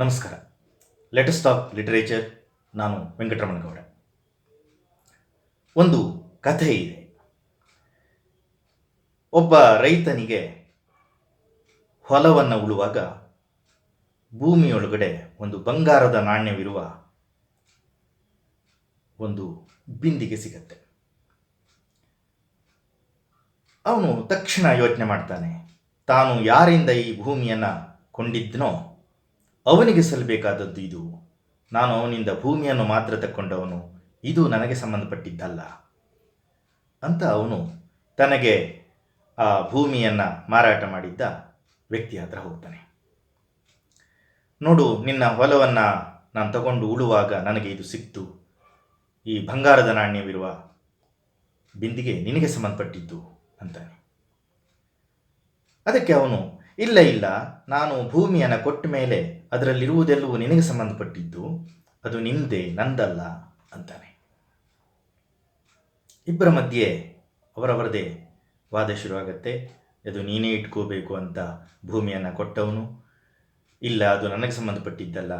ನಮಸ್ಕಾರ. Latest of literature ನಾನು ವೆಂಕಟರಮಣಗೌಡ. ಒಂದು ಕಥೆ ಇದೆ. ಒಬ್ಬ ರೈತನಿಗೆ ಹೊಲವನ್ನು ಉಳುವಾಗ ಭೂಮಿಯೊಳಗಡೆ ಒಂದು ಬಂಗಾರದ ನಾಣ್ಯವಿರುವ ಒಂದು ಬಿಂದಿಗೆ ಸಿಗತ್ತೆ. ಅವನು ತಕ್ಷಣ ಯೋಚನೆ ಮಾಡ್ತಾನೆ, ತಾನು ಯಾರಿಂದ ಈ ಭೂಮಿಯನ್ನು ಕೊಂಡಿದ್ದನೋ ಅವನಿಗೆ ಸಲ್ಲಬೇಕಾದದ್ದು ಇದು. ನಾನು ಅವನಿಂದ ಭೂಮಿಯನ್ನು ಮಾತ್ರ ತಕ್ಕೊಂಡವನು. ಇದು ನನಗೆ ಸಂಬಂಧಪಟ್ಟಿದ್ದಲ್ಲ. ಅಂತ ಅವನು ತನಗೆ ಆ ಭೂಮಿಯನ್ನು ಮಾರಾಟ ಮಾಡಿದ್ದ ವ್ಯಕ್ತಿ ಹತ್ರ ಹೋಗ್ತಾನೆ. ನೋಡು, ನಿನ್ನ ಹೊಲವನ್ನು ನಾನು ತಗೊಂಡು ಉಳುವಾಗ ನನಗೆ ಇದು ಸಿಕ್ತು. ಈ ಬಂಗಾರದ ನಾಣ್ಯವಿರುವ ಬಿಂದಿಗೆ ನಿನಗೆ ಸಂಬಂಧಪಟ್ಟಿದ್ದು ಅಂತಾನೆ. ಅದಕ್ಕೆ ಅವನು ಇಲ್ಲ ಇಲ್ಲ. ನಾನು ಭೂಮಿಯನ್ನು ಕೊಟ್ಟ ಮೇಲೆ ಅದರಲ್ಲಿರುವುದೆಲ್ಲವೂ ನಿನಗೆ ಸಂಬಂಧಪಟ್ಟಿದ್ದು. ಅದು ನಿಂದೆ, ನಂದಲ್ಲ ಅಂತಾನೆ. ಇಬ್ಬರ ಮಧ್ಯೆ ಅವರವರದೇ ವಾದ ಶುರುವಾಗತ್ತೆ. ಅದು ನೀನೇ ಇಟ್ಕೋಬೇಕು ಅಂತ ಭೂಮಿಯನ್ನು ಕೊಟ್ಟವನು. ಇಲ್ಲ, ಅದು ನನಗೆ ಸಂಬಂಧಪಟ್ಟಿದ್ದಲ್ಲ.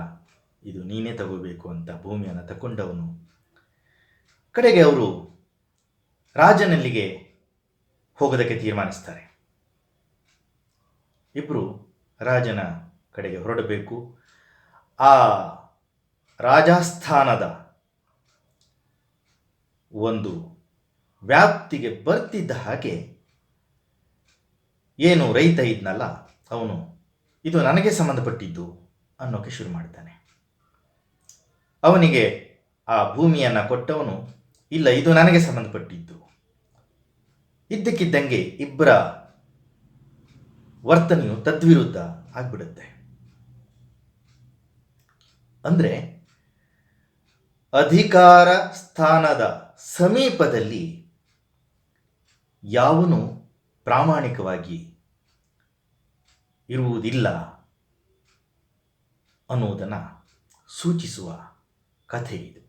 ಇದು ನೀನೇ ತಗೋಬೇಕು ಅಂತ ಭೂಮಿಯನ್ನು ತಗೊಂಡವನು ಕಡೆಗೆ ಅವರು ರಾಜನಲ್ಲಿಗೆ ಹೋಗೋದಕ್ಕೆ ತೀರ್ಮಾನಿಸ್ತಾರೆ. ಇಬ್ಬರು ರಾಜನ ಕಡೆಗೆ ಹೊರಡಬೇಕು. ಆ ರಾಜಸ್ಥಾನದ ಒಂದು ವ್ಯಾಪ್ತಿಗೆ ಬರ್ತಿದ್ದ ಹಾಗೆ ಏನು ರೈತ ಇದ್ನಲ್ಲ ಅವನು, ಇದು ನನಗೆ ಸಂಬಂಧಪಟ್ಟಿದ್ದು ಅನ್ನೋಕೆ ಶುರು ಮಾಡ್ತಾನೆ ಅವನಿಗೆ ಆ ಭೂಮಿಯನ್ನು ಕೊಟ್ಟವನು, ಇಲ್ಲ, ಇದು ನನಗೆ ಸಂಬಂಧಪಟ್ಟಿದ್ದು. ಇದ್ದಕ್ಕಿದ್ದಂಗೆ ಇಬ್ಬರ ವರ್ತನೆಯು ತದ್ವಿರುದ್ಧ ಆಗ್ಬಿಡುತ್ತೆ. ಅಂದರೆ ಅಧಿಕಾರ ಸ್ಥಾನದ ಸಮೀಪದಲ್ಲಿ ಯಾವನು ಪ್ರಾಮಾಣಿಕವಾಗಿ ಇರುವುದಿಲ್ಲ ಅನ್ನುವುದನ್ನು ಸೂಚಿಸುವ ಕಥೆ ಇದು.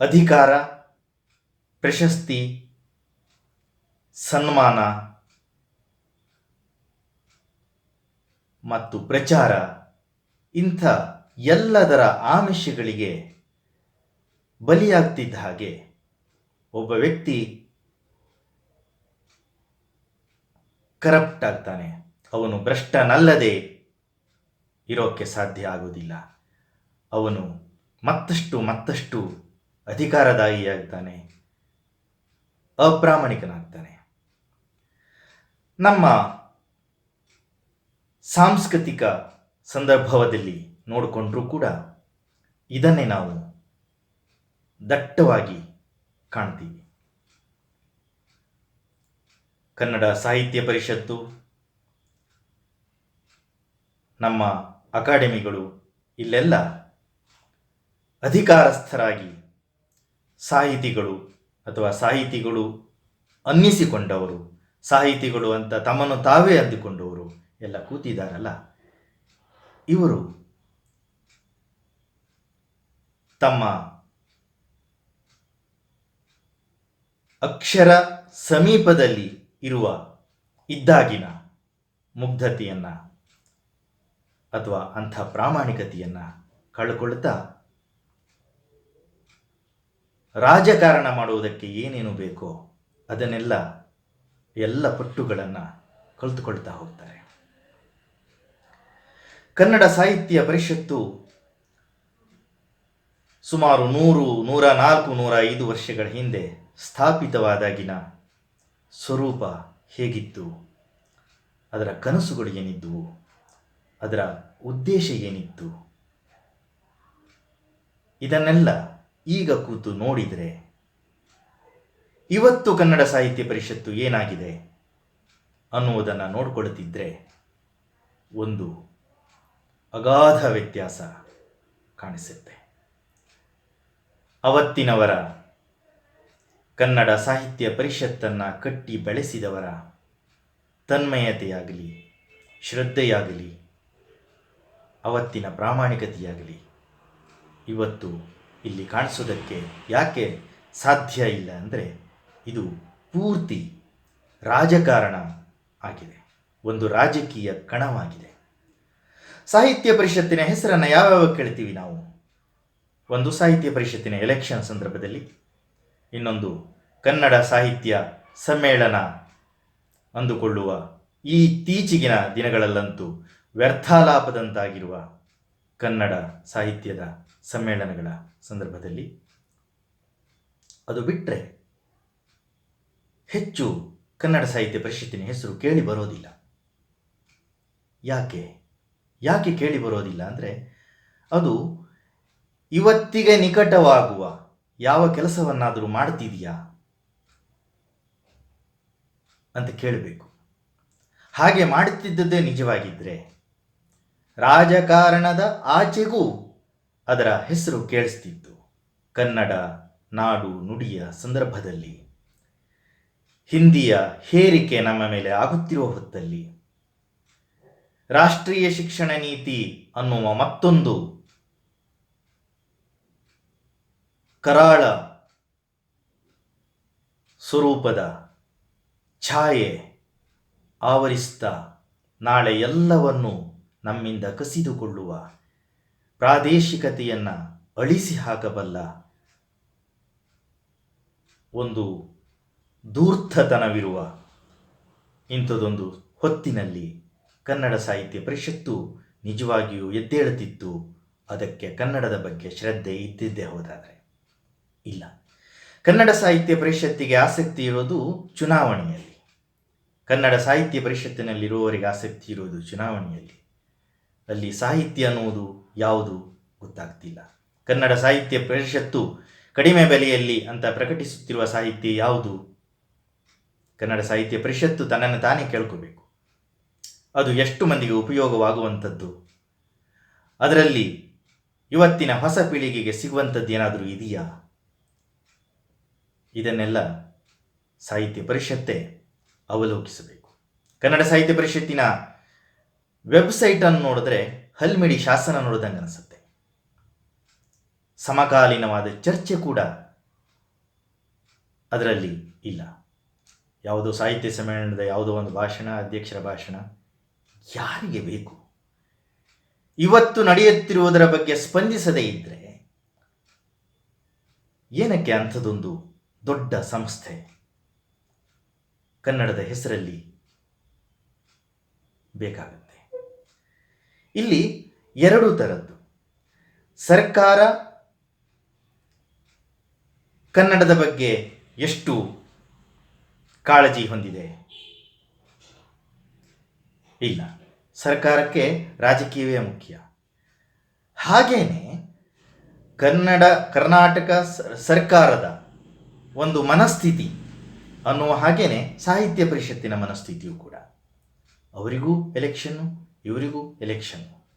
ಅಧಿಕಾರ, ಪ್ರಶಸ್ತಿ, ಸನ್ಮಾನ ಮತ್ತು ಪ್ರಚಾರ, ಇಂಥ ಎಲ್ಲದರ ಆಮಿಷಗಳಿಗೆ ಬಲಿಯಾಗ್ತಿದ್ದ ಹಾಗೆ ಒಬ್ಬ ವ್ಯಕ್ತಿ ಕರಪ್ಟ್ ಆಗ್ತಾನೆ. ಅವನು ಭ್ರಷ್ಟನಲ್ಲದೆ ಇರೋಕ್ಕೆ ಸಾಧ್ಯ ಆಗುವುದಿಲ್ಲ. ಅವನು ಮತ್ತಷ್ಟು ಮತ್ತಷ್ಟು ಅಧಿಕಾರದಾಯಿಯಾಗ್ತಾನೆ. ಅಪ್ರಾಮಾಣಿಕನಾಗ್ತಾನೆ. ನಮ್ಮ ಸಾಂಸ್ಕೃತಿಕ ಸಂದರ್ಭದಲ್ಲಿ ನೋಡಿಕೊಂಡ್ರೂ ಕೂಡ ಇದನ್ನೇ ನಾವು ದಟ್ಟವಾಗಿ ಕಾಣ್ತೀವಿ. ಕನ್ನಡ ಸಾಹಿತ್ಯ ಪರಿಷತ್ತು, ನಮ್ಮ ಅಕಾಡೆಮಿಗಳು ಇಲ್ಲೆಲ್ಲ ಅಧಿಕಾರಸ್ಥರಾಗಿ ಸಾಹಿತಿಗಳು ಅಥವಾ ಸಾಹಿತಿಗಳು ಅನ್ನಿಸಿಕೊಂಡವರು, ಸಾಹಿತಿಗಳು ಅಂತ ತಮ್ಮನ್ನು ತಾವೇ ಅಂದುಕೊಂಡವರು ಎಲ್ಲ ಕೂತಿದ್ದಾರಲ್ಲ. ಇವರು ತಮ್ಮ ಅಕ್ಷರ ಸಮೀಪದಲ್ಲಿ ಇರುವ ಇದ್ದಾಗಿನ ಮುಗ್ಧತೆಯನ್ನು ಅಥವಾ ಅಂಥ ಪ್ರಾಮಾಣಿಕತೆಯನ್ನು ಕಳ್ಕೊಳ್ತಾ ರಾಜಕಾರಣ ಮಾಡುವುದಕ್ಕೆ ಏನೇನು ಬೇಕೋ ಅದನ್ನೆಲ್ಲ ಎಲ್ಲ ಪಟ್ಟುಗಳನ್ನು ಕಲ್ತುಕೊಳ್ತಾ ಹೋಗ್ತಾರೆ. ಕನ್ನಡ ಸಾಹಿತ್ಯ ಪರಿಷತ್ತು ಸುಮಾರು ನೂರು, ನೂರ ನಾಲ್ಕು, ನೂರ ಐದು ವರ್ಷಗಳ ಹಿಂದೆ ಸ್ಥಾಪಿತವಾದಾಗಿನ ಸ್ವರೂಪ ಹೇಗಿತ್ತು? ಅದರ ಕನಸುಗಳು ಏನಿದ್ದವು ಅದರ ಉದ್ದೇಶ ಏನಿತ್ತು? ಇದನ್ನೆಲ್ಲ ಈಗ ಕೂತು ನೋಡಿದರೆ ಇವತ್ತು ಕನ್ನಡ ಸಾಹಿತ್ಯ ಪರಿಷತ್ತು ಏನಾಗಿದೆ ಅನ್ನುವುದನ್ನು ನೋಡ್ಕೊಳ್ತಿದ್ರೆ ಒಂದು ಅಗಾಧ ವ್ಯತ್ಯಾಸ ಕಾಣಿಸುತ್ತೆ. ಅವತ್ತಿನವರ ಕನ್ನಡ ಸಾಹಿತ್ಯ ಪರಿಷತ್ತನ್ನು ಕಟ್ಟಿ ಬೆಳೆಸಿದವರ ತನ್ಮಯತೆಯಾಗಲಿ, ಶ್ರದ್ಧೆಯಾಗಲಿ, ಅವತ್ತಿನ ಪ್ರಾಮಾಣಿಕತೆಯಾಗಲಿ ಇವತ್ತು ಇಲ್ಲಿ ಕಾಣಿಸೋದಕ್ಕೆ ಯಾಕೆ ಸಾಧ್ಯ ಇಲ್ಲ ಅಂದರೆ ಇದು ಪೂರ್ತಿ ರಾಜಕಾರಣ ಆಗಿದೆ. ಒಂದು ರಾಜಕೀಯ ಕಣವಾಗಿದೆ. ಸಾಹಿತ್ಯ ಪರಿಷತ್ತಿನ ಹೆಸರನ್ನು ಯಾವ್ಯಾವ ಕೇಳ್ತೀವಿ ನಾವು? ಒಂದು ಸಾಹಿತ್ಯ ಪರಿಷತ್ತಿನ ಎಲೆಕ್ಷನ್ ಸಂದರ್ಭದಲ್ಲಿ, ಇನ್ನೊಂದು ಕನ್ನಡ ಸಾಹಿತ್ಯ ಸಮ್ಮೇಳನ ಅಂದುಕೊಳ್ಳುವ ಈ ಇತ್ತೀಚಿಗಿನ ದಿನಗಳಲ್ಲಂತೂ ವ್ಯರ್ಥಾಲಾಪದಂತಾಗಿರುವ ಕನ್ನಡ ಸಾಹಿತ್ಯದ ಸಮ್ಮೇಳನಗಳ ಸಂದರ್ಭದಲ್ಲಿ, ಅದು ಬಿಟ್ಟರೆ ಹೆಚ್ಚು ಕನ್ನಡ ಸಾಹಿತ್ಯ ಪರಿಷತ್ತಿನ ಹೆಸರು ಕೇಳಿ ಬರೋದಿಲ್ಲ. ಯಾಕೆ? ಯಾಕೆ ಕೇಳಿ ಬರೋದಿಲ್ಲ ಅಂದರೆ ಅದು ಇವತ್ತಿಗೆ ನಿಕಟವಾಗುವ ಯಾವ ಕೆಲಸವನ್ನಾದರೂ ಮಾಡ್ತಿದೆಯಾ ಅಂತ ಕೇಳಬೇಕು. ಹಾಗೆ ಮಾಡುತ್ತಿದ್ದದ್ದೇ ನಿಜವಾಗಿದ್ದರೆ ರಾಜಕಾರಣದ ಆಚೆಗೂ ಅದರ ಹೆಸರು ಕೇಳಿಸ್ತಿತ್ತು. ಕನ್ನಡ, ನಾಡು, ನುಡಿಯ ಸಂದರ್ಭದಲ್ಲಿ. ಹಿಂದಿಯ ಹೇರಿಕೆ ನಮ್ಮ ಮೇಲೆ ಆಗುತ್ತಿರುವ ಹೊತ್ತಲ್ಲಿ ರಾಷ್ಟ್ರೀಯ ಶಿಕ್ಷಣ ನೀತಿ ಅನ್ನುವ ಮತ್ತೊಂದು ಕರಾಳ ಸ್ವರೂಪದ ಛಾಯೆ ಆವರಿಸ್ತಾ ನಾಳೆ ಎಲ್ಲವನ್ನು ನಮ್ಮಿಂದ ಕಸಿದುಕೊಳ್ಳುವ ಪ್ರಾದೇಶಿಕತೆಯನ್ನು ಅಳಿಸಿ ಹಾಕಬಲ್ಲ ಒಂದು ಧೂರ್ತತನವಿರುವ ಇಂಥದೊಂದು ಹೊತ್ತಿನಲ್ಲಿ ಕನ್ನಡ ಸಾಹಿತ್ಯ ಪರಿಷತ್ತು ನಿಜವಾಗಿಯೂ ಎದ್ದೇಳುತ್ತಿತ್ತು. ಅದಕ್ಕೆ ಕನ್ನಡದ ಬಗ್ಗೆ ಶ್ರದ್ಧೆ ಇದ್ದಿದ್ದೇ ಹೋದಾದರೆ? ಇಲ್ಲ. ಕನ್ನಡ ಸಾಹಿತ್ಯ ಪರಿಷತ್ತಿಗೆ ಆಸಕ್ತಿ ಇರೋದು ಚುನಾವಣೆಯಲ್ಲಿ. ಕನ್ನಡ ಸಾಹಿತ್ಯ ಪರಿಷತ್ತಿನಲ್ಲಿರುವವರಿಗೆ ಆಸಕ್ತಿ ಇರೋದು ಚುನಾವಣೆಯಲ್ಲಿ. ಅಲ್ಲಿ ಸಾಹಿತ್ಯ ಅನ್ನುವುದು ಯಾವುದು ಗೊತ್ತಾಗ್ತಿಲ್ಲ. ಕನ್ನಡ ಸಾಹಿತ್ಯ ಪರಿಷತ್ತು ಕಡಿಮೆ ಬೆಲೆಯಲ್ಲಿ ಅಂತ ಪ್ರಕಟಿಸುತ್ತಿರುವ ಸಾಹಿತ್ಯ ಯಾವುದು? ಕನ್ನಡ ಸಾಹಿತ್ಯ ಪರಿಷತ್ತು ತನ್ನನ್ನು ತಾನೇ ಕೇಳ್ಕೋಬೇಕು. ಅದು ಎಷ್ಟು ಮಂದಿಗೆ ಉಪಯೋಗವಾಗುವಂಥದ್ದು? ಅದರಲ್ಲಿ ಇವತ್ತಿನ ಹೊಸ ಪೀಳಿಗೆಗೆ ಸಿಗುವಂಥದ್ದು ಏನಾದರೂ ಇದೆಯಾ? ಇದನ್ನೆಲ್ಲ ಸಾಹಿತ್ಯ ಪರಿಷತ್ತೇ ಅವಲೋಕಿಸಬೇಕು. ಕನ್ನಡ ಸಾಹಿತ್ಯ ಪರಿಷತ್ತಿನ ವೆಬ್ಸೈಟನ್ನು ನೋಡಿದ್ರೆ ಹಲ್ಮಿಡಿ ಶಾಸನ ನೋಡಿದಂಗೆ ಅನಿಸುತ್ತೆ. ಸಮಕಾಲೀನವಾದ ಚರ್ಚೆ ಕೂಡ ಅದರಲ್ಲಿ ಇಲ್ಲ. ಯಾವುದೋ ಸಾಹಿತ್ಯ ಸಮ್ಮೇಳನದ ಯಾವುದೋ ಒಂದು ಭಾಷಣ, ಅಧ್ಯಕ್ಷರ ಭಾಷಣ ಯಾರಿಗೆ ಬೇಕು? ಇವತ್ತು ನಡೆಯುತ್ತಿರುವುದರ ಬಗ್ಗೆ ಸ್ಪಂದಿಸದೇ ಇದ್ದರೆ ಏನಕ್ಕೆ ಅಂಥದ್ದೊಂದು ದೊಡ್ಡ ಸಂಸ್ಥೆ? ಕನ್ನಡದ ಹೆಸರಲ್ಲಿ ಬೇಕಾಗುತ್ತೆ. ಇಲ್ಲಿ ಎರಡು ಥರದ್ದು. ಸರ್ಕಾರ ಕನ್ನಡದ ಬಗ್ಗೆ ಎಷ್ಟು ಕಾಳಜಿ ಹೊಂದಿದೆ? ಇಲ್ಲ. ಸರ್ಕಾರಕ್ಕೆ ರಾಜಕೀಯವೇ ಮುಖ್ಯ. ಹಾಗೇನೆ ಕನ್ನಡ, ಕರ್ನಾಟಕ ಸರ್ಕಾರದ ಒಂದು ಮನಸ್ಥಿತಿ ಅನ್ನುವ ಹಾಗೇನೆ ಸಾಹಿತ್ಯ ಪರಿಷತ್ತಿನ ಮನಸ್ಥಿತಿಯೂ ಕೂಡ. ಅವರಿಗೂ ಎಲೆಕ್ಷನ್ನು ಇವರಿಗೂ ಎಲೆಕ್ಷನ್ನು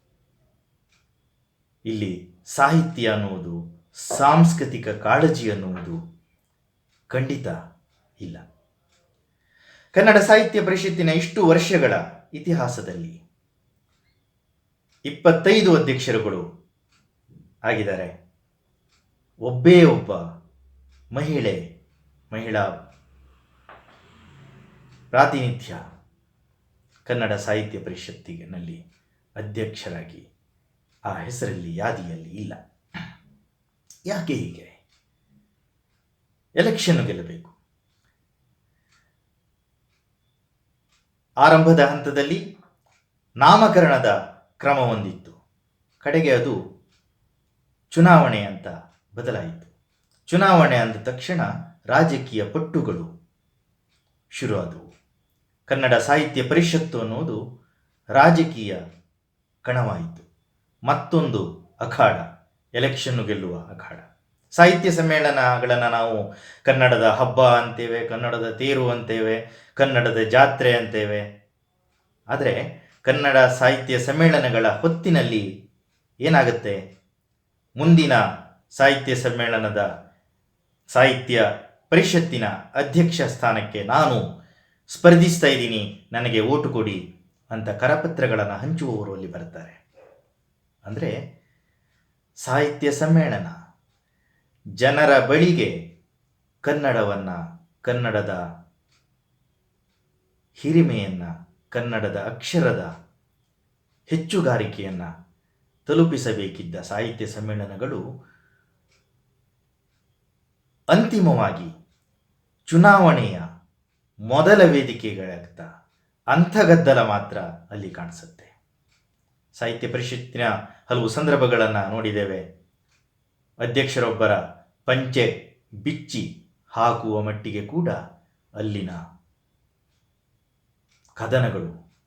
ಇಲ್ಲಿ ಸಾಹಿತ್ಯ ಅನ್ನುವುದು, ಸಾಂಸ್ಕೃತಿಕ ಕಾಳಜಿ ಅನ್ನುವುದು ಖಂಡಿತ ಇಲ್ಲ. ಕನ್ನಡ ಸಾಹಿತ್ಯ ಪರಿಷತ್ತಿನ ಇಷ್ಟು ವರ್ಷಗಳ ಇತಿಹಾಸದಲ್ಲಿ ಇಪ್ಪತ್ತೈದು ಅಧ್ಯಕ್ಷರುಗಳು ಆಗಿದ್ದಾರೆ. ಒಬ್ಬೇ ಒಬ್ಬ ಮಹಿಳೆ, ಮಹಿಳಾ ಪ್ರಾತಿನಿಧ್ಯ ಕನ್ನಡ ಸಾಹಿತ್ಯ ಪರಿಷತ್ತಿನಲ್ಲಿ ಅಧ್ಯಕ್ಷರಾಗಿ. ಆ ಹೆಸರಲ್ಲಿ ಯಾದಿಯಲ್ಲಿ ಇಲ್ಲ. ಯಾಕೆ ಹೀಗೆ? ಎಲೆಕ್ಷನ್ ಗೆಲ್ಲಬೇಕು. ಆರಂಭದ ಹಂತದಲ್ಲಿ ನಾಮಕರಣದ ಕ್ರಮ ಹೊಂದಿತ್ತು. ಕಡೆಗೆ ಅದು ಚುನಾವಣೆ ಅಂತ ಬದಲಾಯಿತು. ಚುನಾವಣೆ ಅಂದ ತಕ್ಷಣ ರಾಜಕೀಯ ಪಟ್ಟುಗಳು ಶುರುವಾದವು. ಕನ್ನಡ ಸಾಹಿತ್ಯ ಪರಿಷತ್ತು ಅನ್ನೋದು ರಾಜಕೀಯ ಕಣವಾಯಿತು. ಮತ್ತೊಂದು ಅಖಾಡ ಎಲೆಕ್ಷನ್ನು ಗೆಲ್ಲುವ ಅಖಾಡ. ಸಾಹಿತ್ಯ ಸಮ್ಮೇಳನಗಳನ್ನು ನಾವು ಕನ್ನಡದ ಹಬ್ಬ ಅಂತೇವೆ, ಕನ್ನಡದ ತೇರು ಅಂತೇವೆ, ಕನ್ನಡದ ಜಾತ್ರೆ ಅಂತೇವೆ. ಆದರೆ ಕನ್ನಡ ಸಾಹಿತ್ಯ ಸಮ್ಮೇಳನಗಳ ಹೊತ್ತಿನಲ್ಲಿ ಏನಾಗುತ್ತೆ? ಮುಂದಿನ ಸಾಹಿತ್ಯ ಸಮ್ಮೇಳನದ ಸಾಹಿತ್ಯ ಪರಿಷತ್ತಿನ ಅಧ್ಯಕ್ಷ ಸ್ಥಾನಕ್ಕೆ ನಾನು ಸ್ಪರ್ಧಿಸ್ತಾ ಇದ್ದೀನಿ. ನನಗೆ ಓಟು ಕೊಡಿ ಅಂತ ಕರಪತ್ರಗಳನ್ನು ಹಂಚುವವರು ಅಲ್ಲಿ ಬರ್ತಾರೆ ಅಂದರೆ ಸಾಹಿತ್ಯ ಸಮ್ಮೇಳನ ಜನರ ಬಳಿಗೆ ಕನ್ನಡವನ್ನು, ಕನ್ನಡದ ಹಿರಿಮೆಯನ್ನ, ಕನ್ನಡದ ಅಕ್ಷರದ ಹೆಚ್ಚುಗಾರಿಕೆಯನ್ನ ತಲುಪಿಸಬೇಕಿದ್ದ ಸಾಹಿತ್ಯ ಸಮ್ಮೇಳನಗಳು ಅಂತಿಮವಾಗಿ ಚುನಾವಣೆಯ ಮೊದಲ ವೇದಿಕೆಗಳಾಗ್ತ ಅಂಥಗದ್ದಲ ಮಾತ್ರ ಅಲ್ಲಿ ಕಾಣಿಸುತ್ತೆ. ಸಾಹಿತ್ಯ ಪರಿಷತ್ತಿನ ಹಲವು ಸಂದರ್ಭಗಳನ್ನು ನೋಡಿದ್ದೇವೆ. ಅಧ್ಯಕ್ಷರೊಬ್ಬರ ಪಂಚೆ ಬಿಚ್ಚಿ ಹಾಕುವ ಮಟ್ಟಿಗೆ ಕೂಡ ಅಲ್ಲಿನ ಕದನಗಳು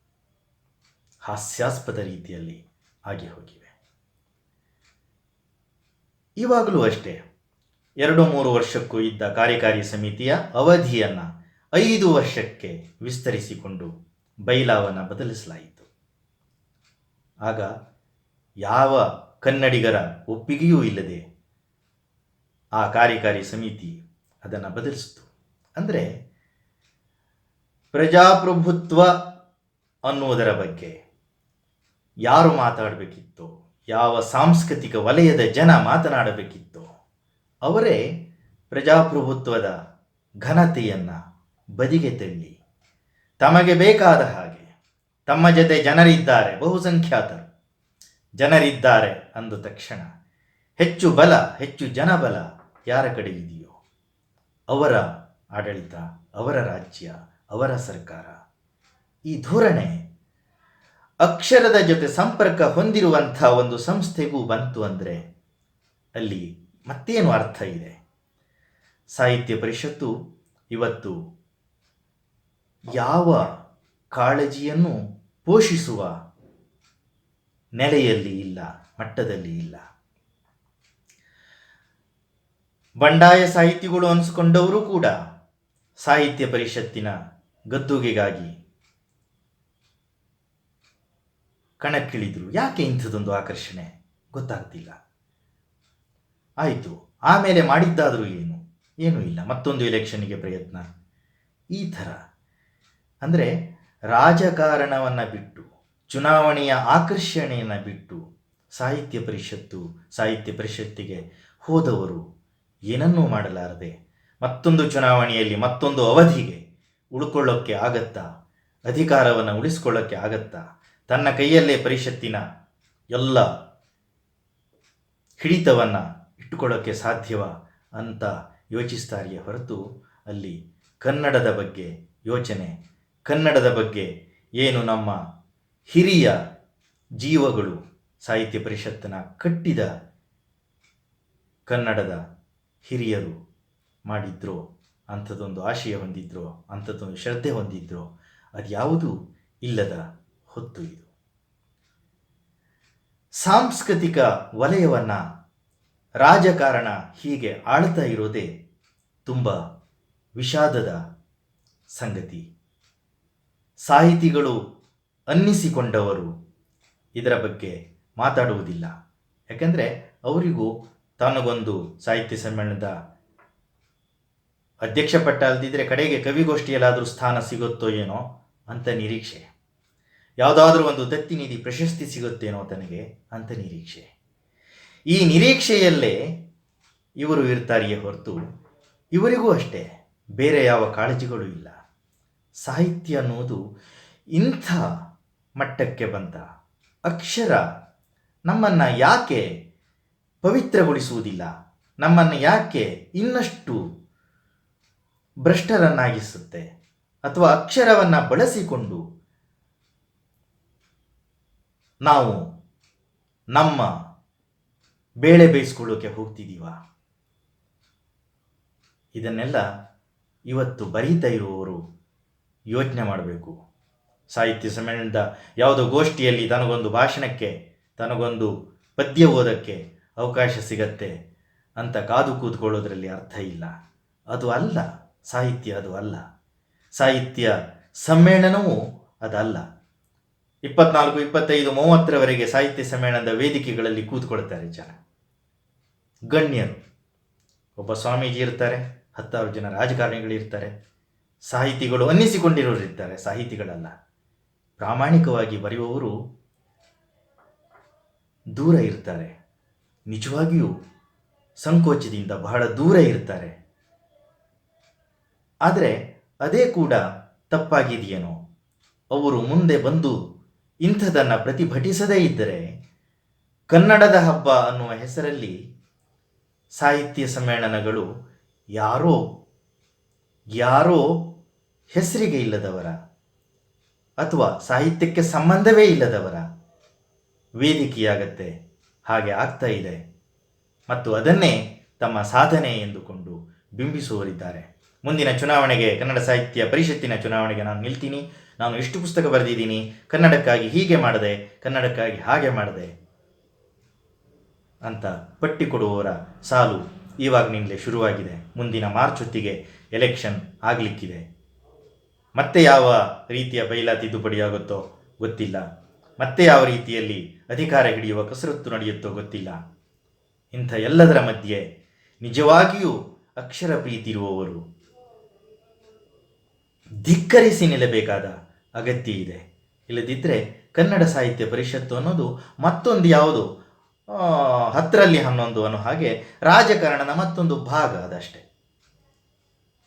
ಹಾಸ್ಯಾಸ್ಪದ ರೀತಿಯಲ್ಲಿ ಆಗಿ ಹೋಗಿವೆ. ಇವಾಗಲೂ ಅಷ್ಟೇ, ಎರಡು ಮೂರು ವರ್ಷಕ್ಕೂ ಇದ್ದ ಕಾರ್ಯಕಾರಿ ಸಮಿತಿಯ ಅವಧಿಯನ್ನು ಐದು ವರ್ಷಕ್ಕೆ ವಿಸ್ತರಿಸಿಕೊಂಡು ಬೈಲಾವನ್ನು ಬದಲಿಸಲಾಯಿತು. ಆಗ ಯಾವ ಕನ್ನಡಿಗರ ಒಪ್ಪಿಗೆಯೂ ಇಲ್ಲದೆ ಆ ಕಾರ್ಯಕಾರಿ ಸಮಿತಿ ಅದನ್ನು ಬದಲಿಸಿತು. ಅಂದರೆ ಪ್ರಜಾಪ್ರಭುತ್ವ ಅನ್ನುವುದರ ಬಗ್ಗೆ ಯಾರು ಮಾತಾಡಬೇಕಿತ್ತು, ಯಾವ ಸಾಂಸ್ಕೃತಿಕ ವಲಯದ ಜನ ಮಾತನಾಡಬೇಕಿತ್ತು, ಅವರೇ ಪ್ರಜಾಪ್ರಭುತ್ವದ ಘನತೆಯನ್ನು ಬದಿಗೆ ತಳ್ಳಿ. ತಮಗೆ ಬೇಕಾದ ಹಾಗೆ ತಮ್ಮ ಜೊತೆ ಜನರಿದ್ದಾರೆ, ಬಹುಸಂಖ್ಯಾತರು ಜನರಿದ್ದಾರೆ ಅಂದ ತಕ್ಷಣ ಹೆಚ್ಚು ಬಲ, ಹೆಚ್ಚು ಜನಬಲ ಯಾರ ಕಡೆ ಇದೆಯೋ? ಅವರ ಆಡಳಿತ, ಅವರ ರಾಜ್ಯ, ಅವರ ಸರ್ಕಾರ. ಈ ಧೋರಣೆ ಅಕ್ಷರದ ಜೊತೆ ಸಂಪರ್ಕ ಹೊಂದಿರುವಂಥ ಒಂದು ಸಂಸ್ಥೆಗೂ ಬಂತು ಅಂದರೆ ಅಲ್ಲಿ ಮತ್ತೇನು ಅರ್ಥ ಇದೆ? ಸಾಹಿತ್ಯ ಪರಿಷತ್ತು ಇವತ್ತು ಯಾವ ಕಾಳಜಿಯನ್ನು ಪೋಷಿಸುವ ನೆಲೆಯಲ್ಲಿ ಇಲ್ಲ, ಮಟ್ಟದಲ್ಲಿ ಇಲ್ಲ. ಬಂಡಾಯ ಸಾಹಿತಿಗಳು ಅನಿಸ್ಕೊಂಡವರು ಕೂಡ ಸಾಹಿತ್ಯ ಪರಿಷತ್ತಿನ ಗದ್ದುಗೆಗಾಗಿ ಕಣಕ್ಕಿಳಿದ್ರು. ಯಾಕೆ ಇಂಥದ್ದೊಂದು ಆಕರ್ಷಣೆ? ಗೊತ್ತಾಗ್ತಿಲ್ಲ. ಆಯಿತು, ಆಮೇಲೆ ಮಾಡಿದ್ದಾದರೂ ಏನು? ಏನೂ ಇಲ್ಲ. ಮತ್ತೊಂದು ಎಲೆಕ್ಷನ್ಗೆ ಪ್ರಯತ್ನ. ಈ ಥರ. ಅಂದರೆ ರಾಜಕಾರಣವನ್ನು ಬಿಟ್ಟು, ಚುನಾವಣೆಯ ಆಕರ್ಷಣೆಯನ್ನು ಬಿಟ್ಟು ಸಾಹಿತ್ಯ ಪರಿಷತ್ತು, ಸಾಹಿತ್ಯ ಪರಿಷತ್ತಿಗೆ ಹೋದವರು ಏನನ್ನೂ ಮಾಡಲಾರದೆ ಮತ್ತೊಂದು ಚುನಾವಣೆಯಲ್ಲಿ ಮತ್ತೊಂದು ಅವಧಿಗೆ ಉಳ್ಕೊಳ್ಳೋಕ್ಕೆ ಆಗತ್ತಾ? ಅಧಿಕಾರವನ್ನು ಉಳಿಸ್ಕೊಳ್ಳೋಕ್ಕೆ ಆಗತ್ತಾ? ತನ್ನ ಕೈಯಲ್ಲೇ ಪರಿಷತ್ತಿನ ಎಲ್ಲ ಹಿಡಿತವನ್ನು ಇಟ್ಟುಕೊಳ್ಳೋಕ್ಕೆ ಸಾಧ್ಯವ ಅಂತ ಯೋಚಿಸ್ತಾರೆಯೇ ಹೊರತು ಅಲ್ಲಿ ಕನ್ನಡದ ಬಗ್ಗೆ ಯೋಚನೆ, ಕನ್ನಡದ ಬಗ್ಗೆ ಏನು ನಮ್ಮ ಹಿರಿಯ ಜೀವಗಳು ಸಾಹಿತ್ಯ ಪರಿಷತ್ತನ್ನು ಕಟ್ಟಿದ ಕನ್ನಡದ ಹಿರಿಯರು ಮಾಡಿದ್ರೋ, ಅಂಥದ್ದೊಂದು ಆಶಯ ಹೊಂದಿದ್ರೋ, ಅಂಥದ್ದೊಂದು ಶ್ರದ್ಧೆ ಹೊಂದಿದ್ರೋ, ಅದು ಯಾವುದೂ ಇಲ್ಲದ ಹೊತ್ತು ಇದು. ಸಾಂಸ್ಕೃತಿಕ ವಲಯವನ್ನು ರಾಜಕಾರಣ ಹೀಗೆ ಆಳ್ತಾ ಇರೋದೇ ತುಂಬ ವಿಷಾದದ ಸಂಗತಿ. ಸಾಹಿತಿಗಳು ಅನ್ನಿಸಿಕೊಂಡವರು ಇದರ ಬಗ್ಗೆ ಮಾತಾಡುವುದಿಲ್ಲ. ಯಾಕೆಂದರೆ ಅವರಿಗೂ ತನಗೊಂದು ಸಾಹಿತ್ಯ ಸಮ್ಮೇಳನದ ಅಧ್ಯಕ್ಷ ಪಟ್ಟ ಅಲ್ದಿದ್ರೆ ಕಡೆಗೆ ಕವಿಗೋಷ್ಠಿಯಲ್ಲಾದರೂ ಸ್ಥಾನ ಸಿಗುತ್ತೋ ಏನೋ ಅಂತ ನಿರೀಕ್ಷೆ. ಯಾವುದಾದ್ರೂ ಒಂದು ದತ್ತಿ ನಿಧಿ ಪ್ರಶಸ್ತಿ ಸಿಗುತ್ತೇನೋ ತನಗೆ ಅಂತ ನಿರೀಕ್ಷೆ. ಈ ನಿರೀಕ್ಷೆಯಲ್ಲೇ ಇವರು ಇರ್ತಾರೆಯೇ ಹೊರತು ಇವರಿಗೂ ಅಷ್ಟೇ, ಬೇರೆ ಯಾವ ಕಾಳಜಿಗಳು ಇಲ್ಲ. ಸಾಹಿತ್ಯ ಅನ್ನೋದು ಇಂಥ ಮಟ್ಟಕ್ಕೆ ಬಂದ ಅಕ್ಷರ ನಮ್ಮನ್ನು ಯಾಕೆ ಪವಿತ್ರಗೊಳಿಸುವುದಿಲ್ಲ. ನಮ್ಮನ್ನು ಯಾಕೆ ಇನ್ನಷ್ಟು ಭ್ರಷ್ಟರನ್ನಾಗಿಸುತ್ತೆ? ಅಥವಾ ಅಕ್ಷರವನ್ನು ಬಳಸಿಕೊಂಡು ನಾವು ನಮ್ಮ ಬೇಳೆ ಬೇಯಿಸ್ಕೊಳ್ಳೋಕೆ ಹೋಗ್ತಿದ್ದೀವ ಇದನ್ನೆಲ್ಲ ಇವತ್ತು ಬರೀತಾ ಇರುವವರು ಯೋಚನೆ ಮಾಡಬೇಕು. ಸಾಹಿತ್ಯ ಸಮ್ಮೇಳನದ ಯಾವುದೋ ಗೋಷ್ಠಿಯಲ್ಲಿ ತನಗೊಂದು ಭಾಷಣಕ್ಕೆ, ತನಗೊಂದು ಪದ್ಯ ಓದೋಕ್ಕೆ ಅವಕಾಶ ಸಿಗತ್ತೆ ಅಂತ ಕಾದು ಕೂತ್ಕೊಳ್ಳೋದ್ರಲ್ಲಿ ಅರ್ಥ ಇಲ್ಲ. ಅದು ಅಲ್ಲ. ಸಾಹಿತ್ಯ ಅದು ಅಲ್ಲ. ಸಾಹಿತ್ಯ ಸಮ್ಮೇಳನವೂ ಅದಲ್ಲ. ಇಪ್ಪತ್ನಾಲ್ಕು, ಇಪ್ಪತ್ತೈದು, ಮೂವತ್ತರವರೆಗೆ ಸಾಹಿತ್ಯ ಸಮ್ಮೇಳನದ ವೇದಿಕೆಗಳಲ್ಲಿ ಕೂತ್ಕೊಳ್ತಾರೆ ಜನ. ಗಣ್ಯರು. ಒಬ್ಬ ಸ್ವಾಮೀಜಿ ಇರ್ತಾರೆ, ಹತ್ತಾರು ಜನ ರಾಜಕಾರಣಿಗಳಿರ್ತಾರೆ. ಸಾಹಿತಿಗಳು ಅನ್ನಿಸಿಕೊಂಡಿರೋರು ಇರ್ತಾರೆ ಸಾಹಿತಿಗಳಲ್ಲ. ಪ್ರಾಮಾಣಿಕವಾಗಿ ಬರೆಯುವವರು ದೂರ ಇರ್ತಾರೆ. ನಿಜವಾಗಿಯೂ ಸಂಕೋಚದಿಂದ ಬಹಳ ದೂರ ಇರ್ತಾರೆ. ಆದರೆ ಅದೇ ಕೂಡ ತಪ್ಪಾಗಿದೆಯೇನೋ? ಅವರು ಮುಂದೆ ಬಂದು ಇಂಥದನ್ನು ಪ್ರತಿಭಟಿಸದೇ ಇದ್ದರೆ ಕನ್ನಡದ ಹಬ್ಬ ಅನ್ನುವ ಹೆಸರಲ್ಲಿ ಸಾಹಿತ್ಯ ಸಮ್ಮೇಳನಗಳು ಯಾರೋ ಯಾರೋ ಹೆಸರಿಗೆ ಇಲ್ಲದವರ ಅಥವಾ ಸಾಹಿತ್ಯಕ್ಕೆ ಸಂಬಂಧವೇ ಇಲ್ಲದವರ ವೇದಿಕೆಯಾಗತ್ತೆ. ಹಾಗೆ ಆಗ್ತಾ ಇದೆ. ಮತ್ತು ಅದನ್ನೇ ತಮ್ಮ ಸಾಧನೆ ಎಂದುಕೊಂಡು ಬಿಂಬಿಸುವರಿದ್ದಾರೆ ಮುಂದಿನ ಚುನಾವಣೆಗೆ ಕನ್ನಡ ಸಾಹಿತ್ಯ ಪರಿಷತ್ತಿನ ಚುನಾವಣೆಗೆ ನಾನು ನಿಲ್ತೀನಿ. ನಾನು ಇಷ್ಟು ಪುಸ್ತಕ ಬರೆದಿದ್ದೀನಿ, ಕನ್ನಡಕ್ಕಾಗಿ ಹೀಗೆ ಮಾಡಿದೆ, ಕನ್ನಡಕ್ಕಾಗಿ ಹಾಗೆ ಮಾಡಿದೆ ಅಂತ ಪಟ್ಟಿ ಕೊಡುವವರ ಸಾಲು ಇವಾಗಿನಿಂದಲೇ ಶುರುವಾಗಿದೆ. ಮುಂದಿನ ಮಾರ್ಚ್ ಹೊತ್ತಿಗೆ ಎಲೆಕ್ಷನ್ ಆಗಲಿಕ್ಕಿದೆ. ಮತ್ತೆ ಯಾವ ರೀತಿಯ ಬೈಲಾ ತಿದ್ದುಪಡಿಯಾಗುತ್ತೋ ಗೊತ್ತಿಲ್ಲ. ಮತ್ತೆ ಯಾವ ರೀತಿಯಲ್ಲಿ ಅಧಿಕಾರ ಹಿಡಿಯುವ ಕಸರತ್ತು ನಡೆಯುತ್ತೋ ಗೊತ್ತಿಲ್ಲ. ಇಂಥ ಎಲ್ಲದರ ಮಧ್ಯೆ ನಿಜವಾಗಿಯೂ ಅಕ್ಷರ ಪ್ರೀತಿ ಇರುವವರು. ಧಿಕ್ಕರಿಸಿ ನಿಲ್ಲಬೇಕಾದ ಅಗತ್ಯ ಇದೆ. ಇಲ್ಲದಿದ್ದರೆ ಕನ್ನಡ ಸಾಹಿತ್ಯ ಪರಿಷತ್ತು ಅನ್ನೋದು ಮತ್ತೊಂದು ಯಾವುದು? ಹತ್ತರಲ್ಲಿ ಹನ್ನೊಂದು ಅನ್ನೋ ಹಾಗೆ ರಾಜಕಾರಣದ ಮತ್ತೊಂದು ಭಾಗ ಅದಷ್ಟೆ.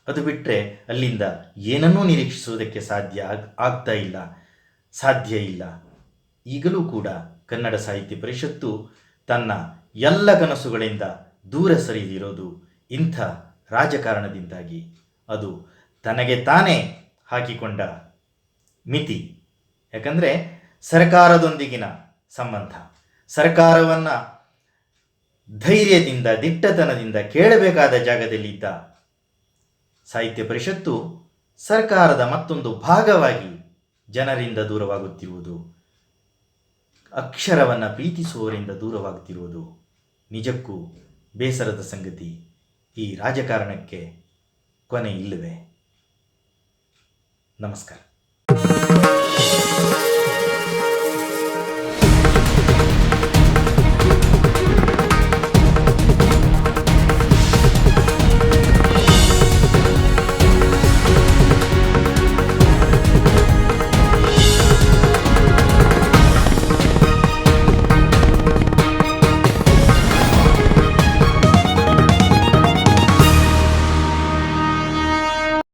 ಅದು ಬಿಟ್ಟರೆ ಅಲ್ಲಿಂದ ಏನನ್ನೂ ನಿರೀಕ್ಷಿಸುವುದಕ್ಕೆ ಸಾಧ್ಯ ಆಗ್, ಆಗ್ತಾ ಇಲ್ಲ. ಸಾಧ್ಯ ಇಲ್ಲ. ಈಗಲೂ ಕೂಡ ಕನ್ನಡ ಸಾಹಿತ್ಯ ಪರಿಷತ್ತು ತನ್ನ ಎಲ್ಲ ಕನಸುಗಳಿಂದ ದೂರ ಸರಿದಿರೋದು ಇಂಥ ರಾಜಕಾರಣದಿಂದಾಗಿ. ಅದು ತನಗೆ ತಾನೇ ಹಾಕಿಕೊಂಡ ಮಿತಿ. ಯಾಕಂದರೆ ಸರ್ಕಾರದೊಂದಿಗಿನ ಸಂಬಂಧ, ಸರ್ಕಾರವನ್ನು ಧೈರ್ಯದಿಂದ, ದಿಟ್ಟತನದಿಂದ ಕೇಳಬೇಕಾದ ಜಾಗದಲ್ಲಿದ್ದ ಸಾಹಿತ್ಯ ಪರಿಷತ್ತು ಸರ್ಕಾರದ ಮತ್ತೊಂದು ಭಾಗವಾಗಿ ಜನರಿಂದ ದೂರವಾಗುತ್ತಿರುವುದು ಅಕ್ಷರವನ್ನು ಪ್ರೀತಿಸುವವರಿಂದ ದೂರವಾಗುತ್ತಿರುವುದು ನಿಜಕ್ಕೂ ಬೇಸರದ ಸಂಗತಿ. ಈ ರಾಜಕಾರಣಕ್ಕೆ ಕೊನೆ ಇಲ್ಲವೇ? ನಮಸ್ಕಾರ.